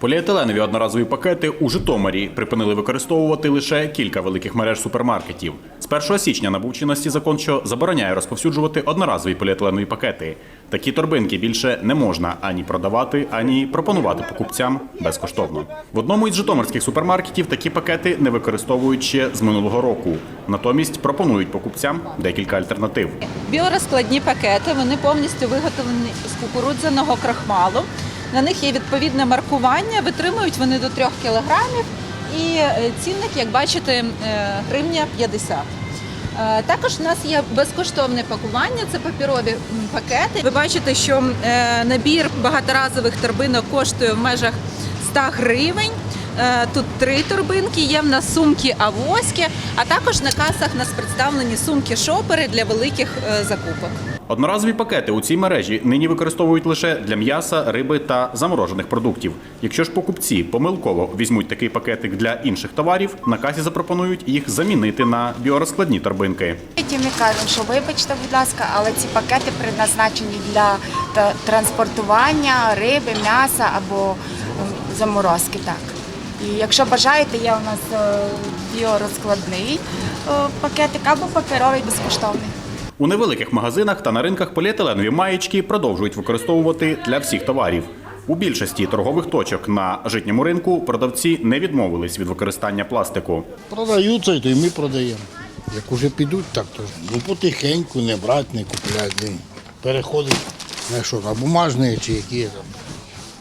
Поліетиленові одноразові пакети у Житомирі припинили використовувати лише кілька великих мереж супермаркетів. З 1 січня набув чинності закон, що забороняє розповсюджувати одноразові поліетиленові пакети. Такі торбинки більше не можна ані продавати, ані пропонувати покупцям безкоштовно. В одному із житомирських супермаркетів такі пакети не використовують ще з минулого року. Натомість пропонують покупцям декілька альтернатив. Біорозкладні пакети вони повністю виготовлені з кукурудзяного крахмалу. На них є відповідне маркування, витримують вони до 3 кілограмів. І е, цінник, як бачите, е, гривня 50. Е, Також у нас є безкоштовне пакування, це папірові пакети. Ви бачите, що набір багаторазових торбинок коштує в межах 100 гривень. Е, Тут три торбинки, є в нас сумки авоськи, а також на касах нас представлені сумки-шопери для великих е, закупок. Одноразові пакети у цій мережі нині використовують лише для м'яса, риби та заморожених продуктів. Якщо ж покупці помилково візьмуть такий пакетик для інших товарів, на касі запропонують їх замінити на біорозкладні торбинки. Потім ми кажемо, що вибачте, будь ласка, але ці пакети предназначені для транспортування риби, м'яса або заморозки. Так. І якщо бажаєте, є у нас е, біорозкладний е, пакетик або паперовий безкоштовний. У невеликих магазинах та на ринках поліетиленові маєчки продовжують використовувати для всіх товарів. У більшості торгових точок на житньому ринку продавці не відмовились від використання пластику. Продаються, і то і ми продаємо. Як уже підуть, так то ну, потихеньку, не брати, не купляти. Переходить на що, на бумажні чи які там.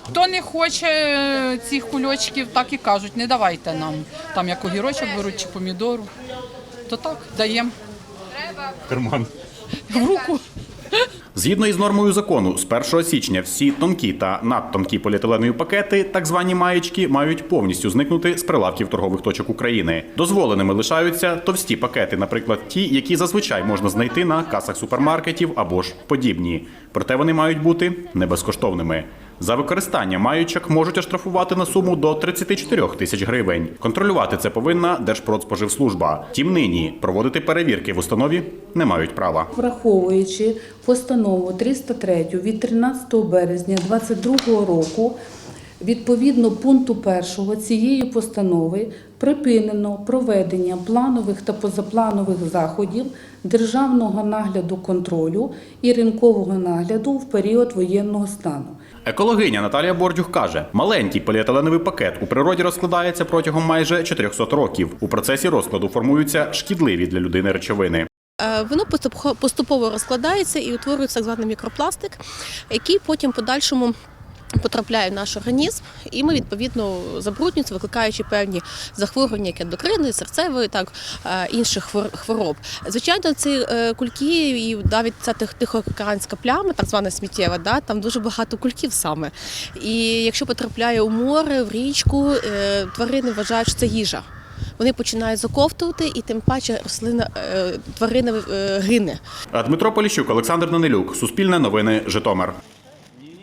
Хто не хоче цих кульочків, так і кажуть, не давайте нам. Там як огірочок беруть чи помідору. То так, даємо. Карман. В руку. Згідно із нормою закону, з 1 січня всі тонкі та надтонкі поліетиленові пакети, так звані маєчки, мають повністю зникнути з прилавків торгових точок України. Дозволеними лишаються товсті пакети, наприклад, ті, які зазвичай можна знайти на касах супермаркетів або ж подібні. Проте вони мають бути не безкоштовними. За використання маючок можуть оштрафувати на суму до 34 тисяч гривень. Контролювати це повинна Держпродспоживслужба. Тім нині проводити перевірки в установі не мають права. Враховуючи постанову 303 від 13 березня 2022 року, відповідно пункту 1 цієї постанови припинено проведення планових та позапланових заходів державного нагляду контролю і ринкового нагляду в період воєнного стану. Екологиня Наталія Бордюх каже, маленький поліетиленовий пакет у природі розкладається протягом майже 400 років. У процесі розкладу формуються шкідливі для людини речовини. Е, Воно поступово розкладається і утворюється так званий мікропластик, який потім в подальшому. Потрапляє в наш організм, і ми відповідно забруднюємося, викликаючи певні захворювання, як ендокрини, серцевої, так е, інших хвор- хвороб. Звичайно, ці е, кульки і навіть ця тих- тихоокеанська пляма, так звана сміттєва, да, там дуже багато кульків саме. І якщо потрапляє у море, в річку, е, тварини вважають, що це їжа. Вони починають заковтувати, і тим паче рослина тварина гине. Дмитро Поліщук, Олександр Данилюк, Суспільне новини, Житомир.